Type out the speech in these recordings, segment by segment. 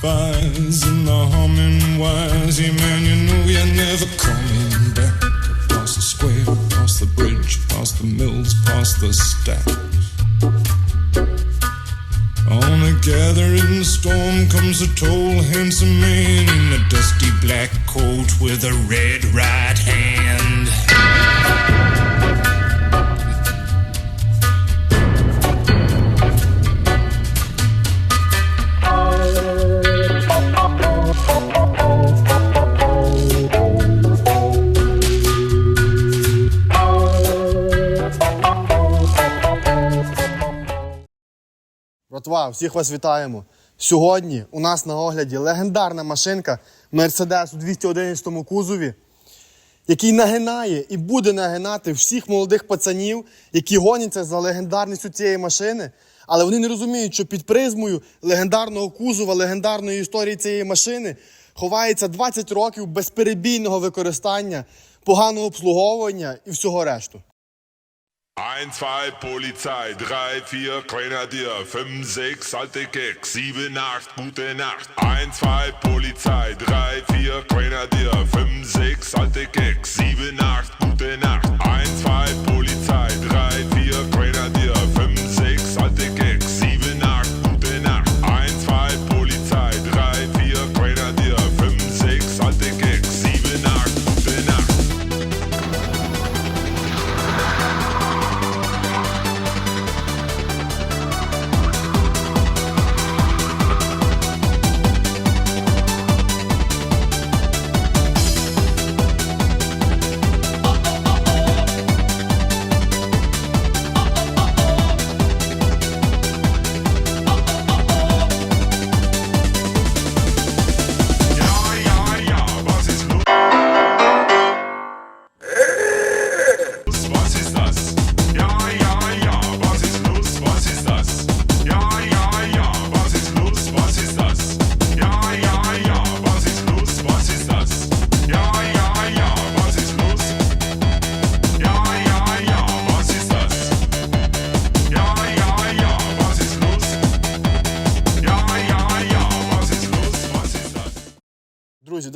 fires and the humming wires. Yeah, man, you know you're never coming back. Past the square, past the bridge, past the mills, past the stacks. On a gathering storm comes a tall, handsome man in a dusty black coat with a red right hand. Братва, всіх вас вітаємо. Сьогодні у нас на огляді легендарна машинка Mercedes у 211 кузові, який нагинає і буде нагинати всіх молодих пацанів, які гоняться за легендарністю цієї машини. Але вони не розуміють, що під призмою легендарного кузова, легендарної історії цієї машини ховається 20 років безперебійного використання, поганого обслуговування і всього решту. 1, 2, Polizei, 3, 4, Grenadier, 5, 6, alte Keks, 7, 8, gute Nacht. 1, 2, Polizei, 3, 4, Grenadier, 5, 6, alte Keks, 7, 8, gute Nacht. 1, 2, Polizei, 3, 4, Grenadier, 5, 6, alte Keks,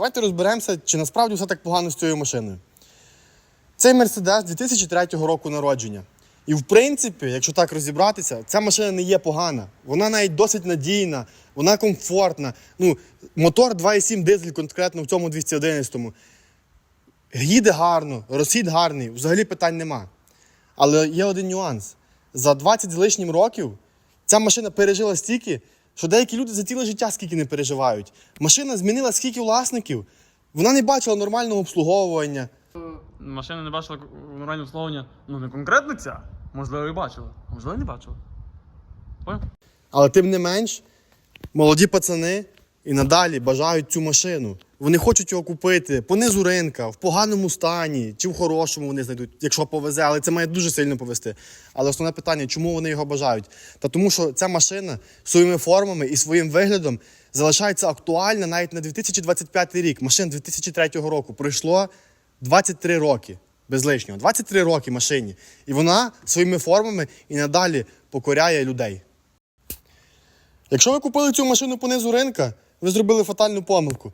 давайте розберемося, чи насправді все так погано з цією машиною. Цей Мерседес 2003 року народження. І в принципі, якщо так розібратися, ця машина не є погана. Вона навіть досить надійна, вона комфортна. Ну, мотор 2,7 дизель конкретно в цьому 211-му. Їде гарно, розхід гарний, взагалі питань нема. Але є один нюанс: за 20 з лишнім років ця машина пережила стільки, що деякі люди за ціле життя скільки не переживають. Машина змінила скільки власників, вона не бачила нормального обслуговування. Машина не бачила нормального обслуговування. Ну не конкретно ця. Можливо, і бачила. Можливо, і не бачила. Понял? Але тим не менш, молоді пацани і надалі бажають цю машину. Вони хочуть його купити по низу ринка, в поганому стані чи в хорошому вони знайдуть, якщо повезе, але це має дуже сильно повезти. Але основне питання, чому вони його бажають? Та тому, що ця машина своїми формами і своїм виглядом залишається актуальна навіть на 2025 рік. Машин 2003 року пройшло 23 роки без лишнього. 23 роки машині. І вона своїми формами і надалі покоряє людей. Якщо ви купили цю машину по низу ринка, ви зробили фатальну помилку.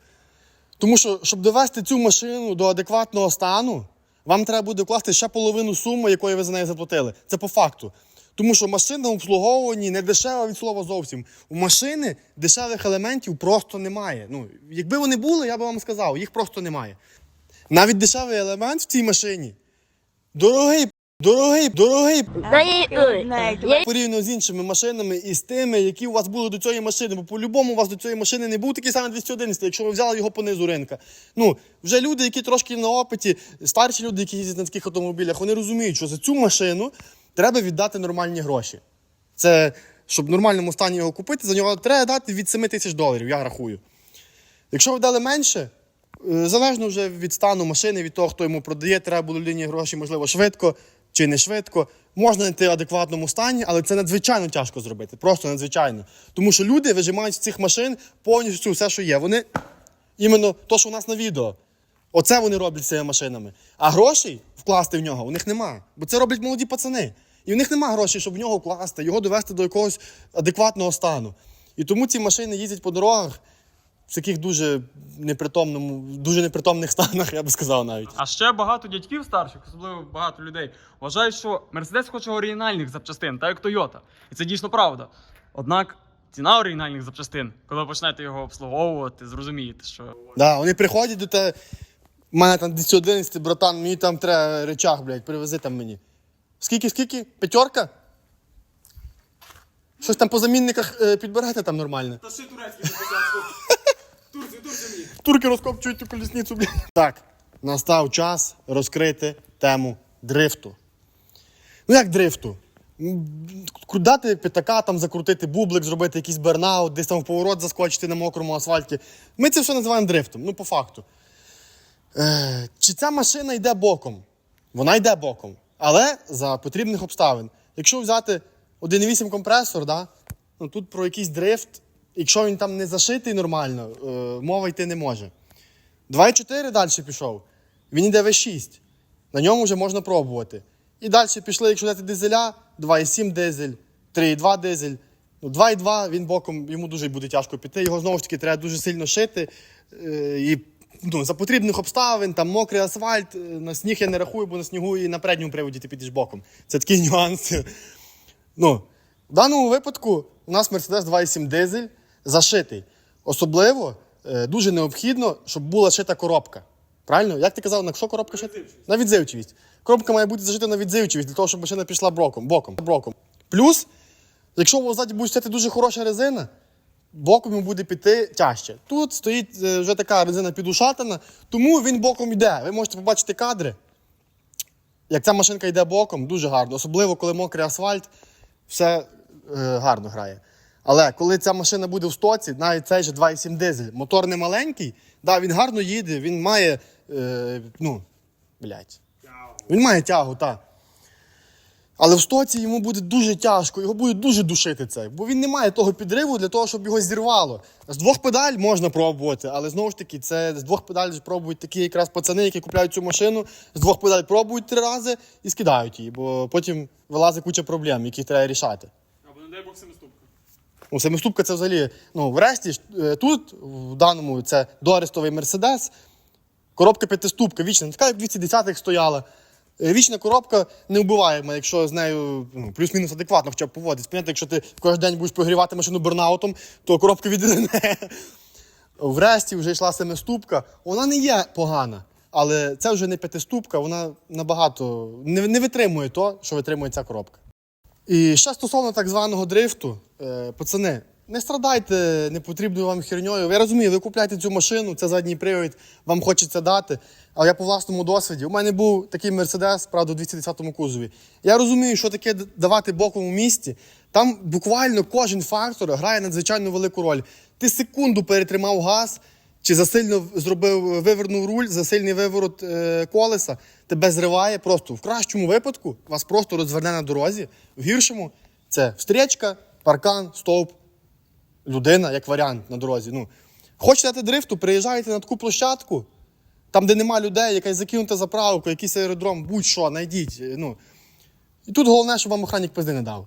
Тому що, щоб довести цю машину до адекватного стану, вам треба буде вкласти ще половину суми, якої ви за неї заплатили. Це по факту. Тому що машина в обслуговуванні не дешева від слова зовсім. У машини дешевих елементів просто немає. Ну, якби вони були, я би вам сказав, їх просто немає. Навіть дешевий елемент в цій машині дорогий, дорогий, дорогий порівняно з іншими машинами і з тими, які у вас були до цієї машини. Бо по-любому у вас до цієї машини не був такий самий 211, якщо ви взяли його по низу ринка. Ну, вже люди, які трошки на опиті, старші люди, які їздять на таких автомобілях, вони розуміють, що за цю машину треба віддати нормальні гроші. Це, щоб в нормальному стані його купити, за нього треба дати від 7 тисяч доларів, я рахую. Якщо ви дали менше, е, залежно вже від стану машини, від того, хто йому продає, треба було людині гроші, можливо, швидко чи не швидко. можна знайти в адекватному стані, але це надзвичайно тяжко зробити. Просто надзвичайно. Тому що люди вижимають з цих машин повністю все, що є. Вони іменно то, що у нас на відео. Оце вони роблять цими машинами. А грошей вкласти в нього у них нема. Бо це роблять молоді пацани. І в них нема грошей, щоб в нього вкласти, його довести до якогось адекватного стану. І тому ці машини їздять по дорогах в таких дуже непритомному, дуже непритомних станах, я би сказав навіть. А ще багато дядьків старших, особливо багато людей, вважають, що Мерседес хоче оригінальних запчастин, так як Тойота. І це дійсно правда. Однак ціна оригінальних запчастин, коли ви почнете його обслуговувати, зрозумієте, що Да, вони приходять до тебе. У мене там 211, братан, мені там треба речах, блядь, привези там мені. Скільки, скільки? П'ятерка? Щось там по замінниках е, підберете там нормально. Та ще турецький записав. Турки розкопчують ту колісницю, блядь. Так, настав час розкрити тему дрифту. Ну як дрифту? Дати п'ятака, там закрутити бублик, зробити якийсь бернаут, десь там в поворот заскочити на мокрому асфальті. Ми це все називаємо дрифтом, ну по факту. Е, чи ця машина йде боком? Вона йде боком, але за потрібних обставин. Якщо взяти 1.8 компресор, да, ну, тут про якийсь дрифт, якщо він там не зашитий нормально, е, мова йти не може. 2.4 далі пішов. Він йде V6. На ньому вже можна пробувати. І далі пішли, якщо взяти дизеля, 2.7 дизель, 3.2 дизель. Ну, 2.2 він боком, йому дуже буде тяжко піти. Його знову ж таки треба дуже сильно шити. Е, і ну, за потрібних обставин, там мокрий асфальт, е, на сніг я не рахую, бо на снігу і на передньому приводі ти підеш боком. Це такі нюанси. Ну, в даному випадку у нас Mercedes 2.7 дизель зашитий. Особливо е, дуже необхідно, щоб була шита коробка. Правильно? Як ти казав, на що коробка шита? На відзивчивість. Коробка має бути зашита на відзивчивість, для того, щоб машина пішла боком. боком, боком. Плюс, якщо у ззаді буде стояти дуже хороша резина, боком йому буде піти тяжче. Тут стоїть е, вже така резина підушатана, тому він боком йде. Ви можете побачити кадри. Як ця машинка йде боком, дуже гарно. Особливо, коли мокрий асфальт, все е, гарно грає. Але коли ця машина буде в стоці, навіть цей же 2.7 дизель, мотор не маленький, да, він гарно їде, він має. Е, ну, блядь. Він має тягу, так. Але в стоці йому буде дуже тяжко, його буде дуже душити це, бо він не має того підриву для того, щоб його зірвало. З двох педаль можна пробувати, але знову ж таки, це з двох педаль пробують такі якраз пацани, які купляють цю машину, з двох педаль пробують три рази і скидають її, бо потім вилазить куча проблем, які треба рішати. Або не дай Бог. Ну, семиступка це взагалі, ну, врешті, е, тут, в даному, це доарестовий Мерседес, коробка п'ятиступка, вічна, така як в 210-х стояла. Е, Вічна коробка не вбиває мене, якщо з нею ну, плюс-мінус адекватно хоча б поводиться. Понятно, якщо ти кожен день будеш прогрівати машину бурнаутом, то коробка відрене. Врешті вже йшла семиступка. Вона не є погана, але це вже не п'ятиступка, вона набагато не, не витримує то, що витримує ця коробка. І ще стосовно так званого дрифту, е, пацани, не страдайте непотрібною вам херньою. Я розумію, ви купляєте цю машину, це задній привід, вам хочеться дати. Але я по власному досвіді. У мене був такий Мерседес, правда, у 210-му кузові. Я розумію, що таке давати боком у місті. Там буквально кожен фактор грає надзвичайно велику роль. Ти секунду перетримав газ, чи засильно зробив, вивернув руль, засильний виворот е, колеса, тебе зриває просто в кращому випадку вас просто розверне на дорозі. В гіршому це встрічка, паркан, стовп, людина як варіант на дорозі. Ну, хочете дати дрифту, приїжджайте на таку площадку, там, де нема людей, якась закинута заправка, якийсь аеродром, будь-що, знайдіть. е, Ну. І тут головне, щоб вам охранник пизди не дав.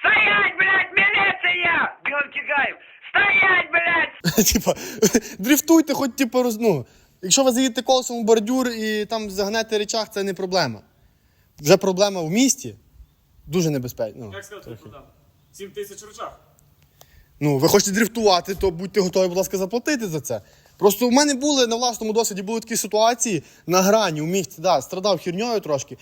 Стоять, блядь, милиция! Бегом Кигаев! Стоять, блядь! Типа, дрифтуйте, хоч типу, роз... ну, якщо ви заїдете колесом у бордюр і там загнете речах, це не проблема. Вже проблема в місті дуже небезпечно. Ну, Як сказати, продам? 7 тисяч речах. ну, ви хочете дрифтувати, то будьте готові, будь ласка, заплатити за це. Просто в мене були на власному досвіді були такі ситуації на грані у місті, да, страдав херньою трошки.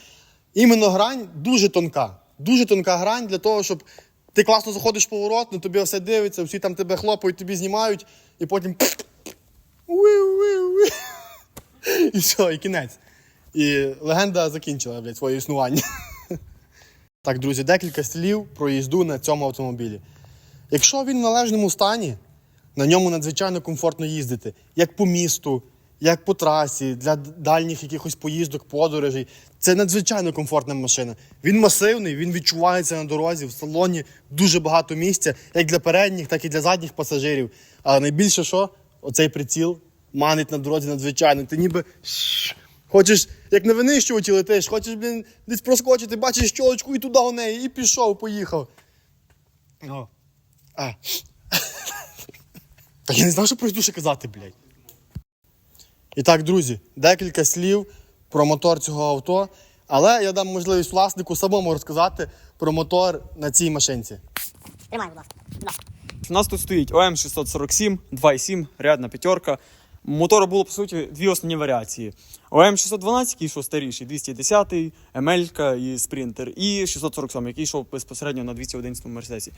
Іменно грань дуже тонка. Дуже тонка грань для того, щоб ти класно заходиш в поворот, на тобі все дивиться, всі там тебе хлопають, тобі знімають, і потім. І все, і кінець. І легенда закінчила блядь, своє існування. Так, друзі, декілька слів про їзду на цьому автомобілі. Якщо він в належному стані, на ньому надзвичайно комфортно їздити, як по місту, як по трасі, для дальніх якихось поїздок, подорожей. Це надзвичайно комфортна машина. Він масивний, він відчувається на дорозі, в салоні дуже багато місця, як для передніх, так і для задніх пасажирів. Але найбільше що? Оцей приціл манить на дорозі надзвичайно. Ти ніби хочеш, як на винищувачі летиш, хочеш, блін, десь проскочити, бачиш щолочку і туди у неї, і пішов, поїхав. Я не знав, що про душе казати, блядь. І так, друзі, декілька слів про мотор цього авто, але я дам можливість власнику самому розказати про мотор на цій машинці. Тримай, будь ласка. У нас тут стоїть ОМ 647, 2.7, рядна п'ятерка. Мотора було, по суті, дві основні варіації. ОМ 612, який йшов старіший, 210, МЛ і Спринтер, і 647, який йшов безпосередньо на 211 Мерседесі.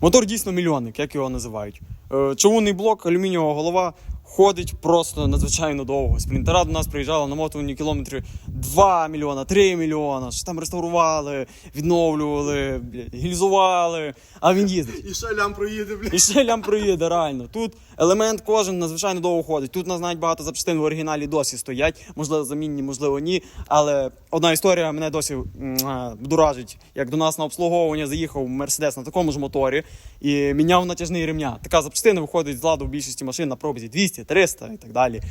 Мотор дійсно мільйонник, як його називають. Е, Човунний блок, алюмінієва голова, ходить просто надзвичайно довго. Спринтера до нас приїжджала намотувані кілометри 2 мільйона, 3 мільйона. Що там реставрували, відновлювали, блядь, гільзували, а він їздить. І ще лям проїде, блядь. І ще лям проїде, реально. Тут елемент кожен надзвичайно довго ходить. Тут нас навіть багато запчастин в оригіналі досі стоять. Можливо, замінні, можливо, ні. Але одна історія мене досі м, а, дуражить. Як до нас на обслуговування заїхав Мерседес на такому ж моторі і міняв натяжний ремня. Така запчастина виходить з ладу в більшості машин на пробізі 200, 300 і так далі.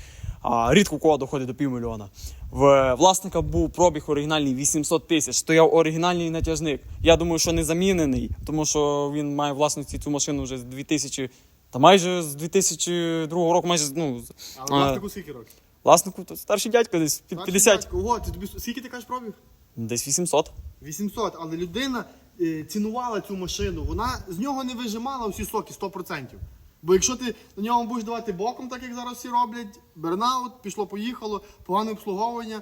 А рідко у кого доходить до півмільйона. В власника був пробіг оригінальний 800 тисяч. Стояв оригінальний натяжник. Я думаю, що не замінений, тому що він має власності цю машину вже з 2000, та майже з 2002 року, майже ну А а, власнику скільки років? власнику то старший дядько десь під 50, Ого, це тобі скільки ти кажеш пробіг? десь 800. 800, але людина е, цінувала цю машину, вона з нього не вижимала всі соки 100%. Бо якщо ти на ньому будеш давати боком, так як зараз всі роблять, бернаут, пішло, поїхало, погане обслуговування,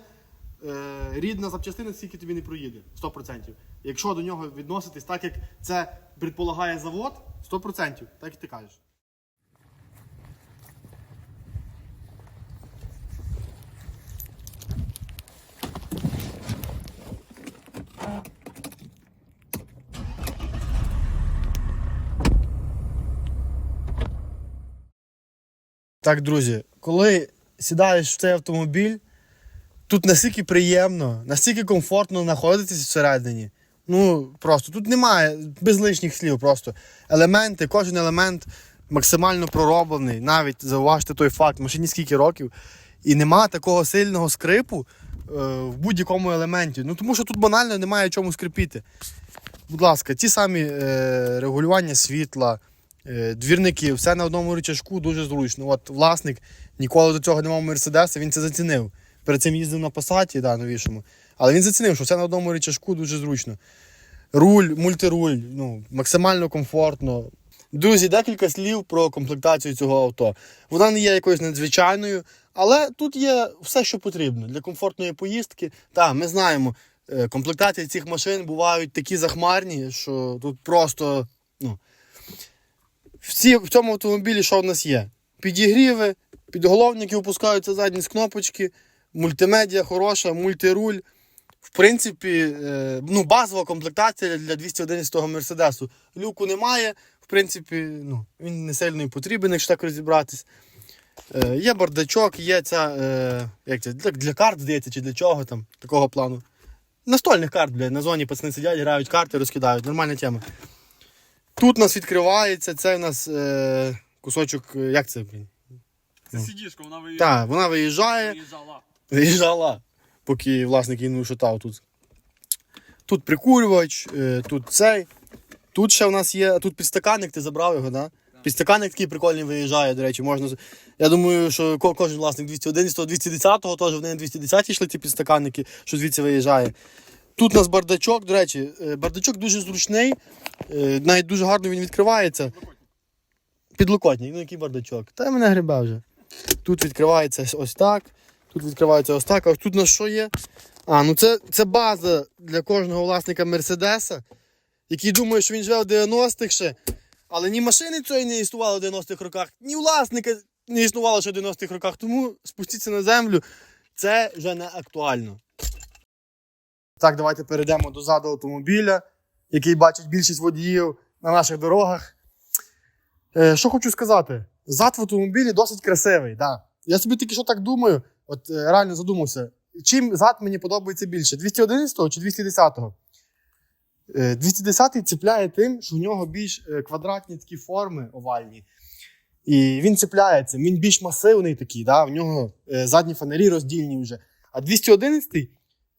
е, рідна запчастина стільки тобі не проїде 100%. Якщо до нього відноситись так, як це предполагає завод, 100%, так і ти кажеш. Так, друзі, коли сідаєш в цей автомобіль, тут настільки приємно, настільки комфортно знаходитися всередині. Ну, просто тут немає без лишніх слів. Просто елементи, кожен елемент максимально пророблений. Навіть зауважте той факт, машині скільки років, і нема такого сильного скрипу е, в будь-якому елементі. Ну тому що тут банально немає чому скрипіти. Будь ласка, ті самі е, регулювання світла, двірники, все на одному рычажку дуже зручно. От власник ніколи до цього не мав Мерседеса, він це зацінив. Перед цим їздив на Пасаті, да, новішому. Але він зацінив, що все на одному рычажку дуже зручно. Руль, мультируль, ну, максимально комфортно. Друзі, декілька слів про комплектацію цього авто. Вона не є якоюсь надзвичайною, але тут є все, що потрібно для комфортної поїздки. Так, ми знаємо, е, комплектації цих машин бувають такі захмарні, що тут просто. Ну, в, ці, в цьому автомобілі що в нас є? Підігріви, підголовники опускаються задні з кнопочки, мультимедіа хороша, мультируль. В принципі, е, ну, базова комплектація для 211-го Мерседесу. Люку немає. В принципі, ну, він не сильно і потрібен, якщо так розібратись. Е, є бардачок, є ця. Е, як це, для, для карт, здається, чи для чого там, такого плану. Настольних карт, блядь, на зоні пацани сидять, грають карти, розкидають. Нормальна тема. Тут у нас відкривається, це у нас е, кусочок. е, Як це, блін? Це сидішка, вона виїжджала. Так, вона виїжджає. Виїжджала, поки власник її не шатав тут. Тут прикурювач, е, тут цей. Тут ще в нас є. Тут підстаканник, ти забрав його, да? Підстаканник такий прикольний виїжджає, до речі, можна. Я думаю, що кожен власник 211 210-го теж вони на 210 йшли ці підстаканники, що звідси виїжджає. Тут у нас бардачок, до речі, е, бардачок дуже зручний, е, навіть дуже гарно він відкривається. Підлокотник, ну який бардачок. Та мене грибе вже. Тут відкривається ось так. Тут відкривається ось так. А ось тут у нас що є? А, ну це, це база для кожного власника Мерседеса, який думає, що він живе в 90-х ще. Але ні машини цієї не існувало в 90-х роках, ні власника не існувало ще в 90-х роках. Тому спустіться на землю. Це вже не актуально. Так, давайте перейдемо до заду автомобіля, який бачить більшість водіїв на наших дорогах. Е, що хочу сказати? Зад в автомобілі досить красивий, да. Я собі тільки що так думаю, от е, реально задумався, чим зад мені подобається більше: 211-го чи 210-го? Е, 210-й цепляє тим, що в нього більш е, квадратні такі форми овальні. І він цепляється, він більш масивний такий, да? в нього е, задні фонарі роздільні вже. А 211-й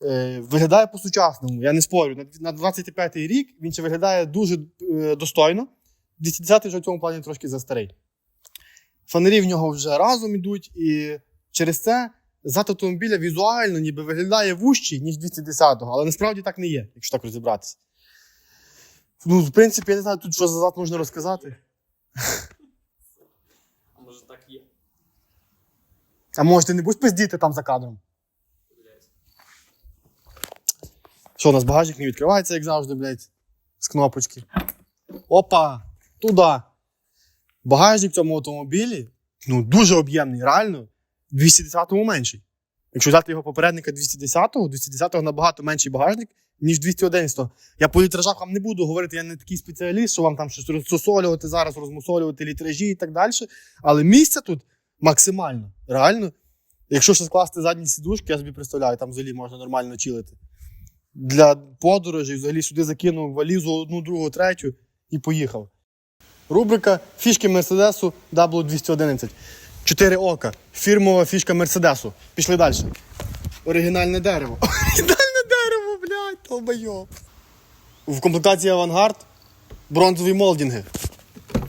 е, виглядає по-сучасному, я не спорю. На, на 25-й рік він ще виглядає дуже е, достойно. 210-й вже в цьому плані трошки застарий. Фонарі в нього вже разом ідуть, і через це зад автомобіля візуально ніби виглядає вужчий, ніж 210-го, але насправді так не є, якщо так розібратися. Ну, в принципі, я не знаю, тут що за зад можна розказати. А може так є? А може ти не будеш пиздіти там за кадром? Що, у нас багажник не відкривається, як завжди, блядь, з кнопочки. Опа! Туди. Багажник в цьому автомобілі ну, дуже об'ємний, реально. 210-му менший. Якщо взяти його попередника 210-го, 210-го набагато менший багажник, ніж 211-го. Я по літражах вам не буду говорити, я не такий спеціаліст, що вам там щось розсосолювати зараз, розмусолювати літражі і так далі. Але місця тут максимально. Реально. Якщо ще скласти задні сідушки, я собі представляю, там взагалі можна нормально чилити. Для подорожей взагалі сюди закинув валізу одну, другу, третю і поїхав. Рубрика фішки Мерседесу W211. Чотири ока. Фірмова фішка Мерседесу. Пішли далі. Оригінальне дерево. Оригінальне дерево, блядь, долбойоб. В комплектації авангард бронзові молдінги.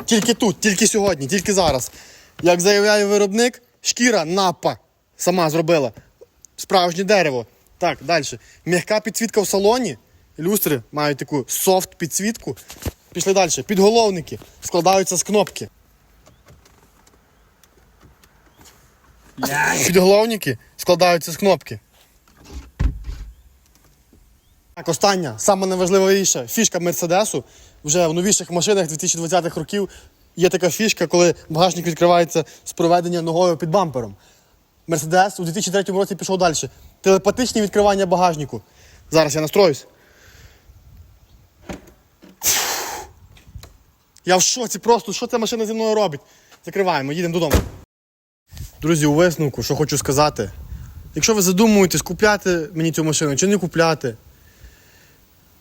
Тільки тут, тільки сьогодні, тільки зараз. Як заявляє виробник, шкіра напа сама зробила. Справжнє дерево. Так, далі. М'яка підсвітка в салоні. Люстри мають таку софт підсвітку. Пішли далі. Підголовники складаються з кнопки. Підголовники складаються з кнопки. Так, остання, саме найважливіша фішка Мерседесу. Вже в новіших машинах 2020-х років є така фішка, коли багажник відкривається з проведення ногою під бампером. Мерседес у 2003 році пішов далі. Телепатичне відкривання багажнику. Зараз я настроюсь. Я в шоці просто, що ця машина зі мною робить? Закриваємо, їдемо додому. Друзі, у висновку, що хочу сказати. Якщо ви задумуєтесь, купляти мені цю машину чи не купляти,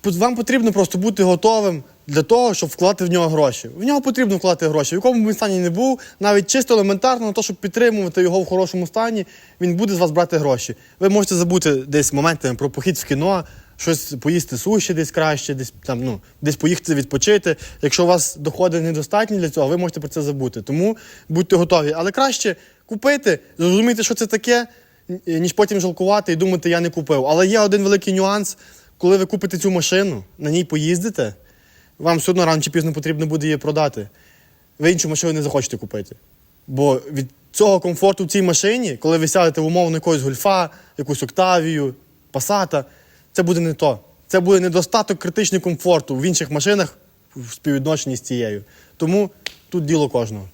вам потрібно просто бути готовим для того, щоб вкладати в нього гроші. В нього потрібно вкладати гроші. В якому він стані не був, навіть чисто елементарно на те, щоб підтримувати його в хорошому стані, він буде з вас брати гроші. Ви можете забути десь моментами про похід в кіно, щось поїсти суші десь краще, десь там, ну, десь поїхати відпочити. Якщо у вас доходи недостатні для цього, ви можете про це забути. Тому будьте готові. Але краще купити, зрозуміти, що це таке, ніж потім жалкувати і думати, я не купив. Але є один великий нюанс. Коли ви купите цю машину, на ній поїздите, вам все одно рано чи пізно потрібно буде її продати. Ви іншу машину не захочете купити. Бо від цього комфорту в цій машині, коли ви сядете в умовно якогось гольфа, якусь октавію, пасата, це буде не то. Це буде недостаток критичного комфорту в інших машинах в співвідношенні з цією. Тому тут діло кожного.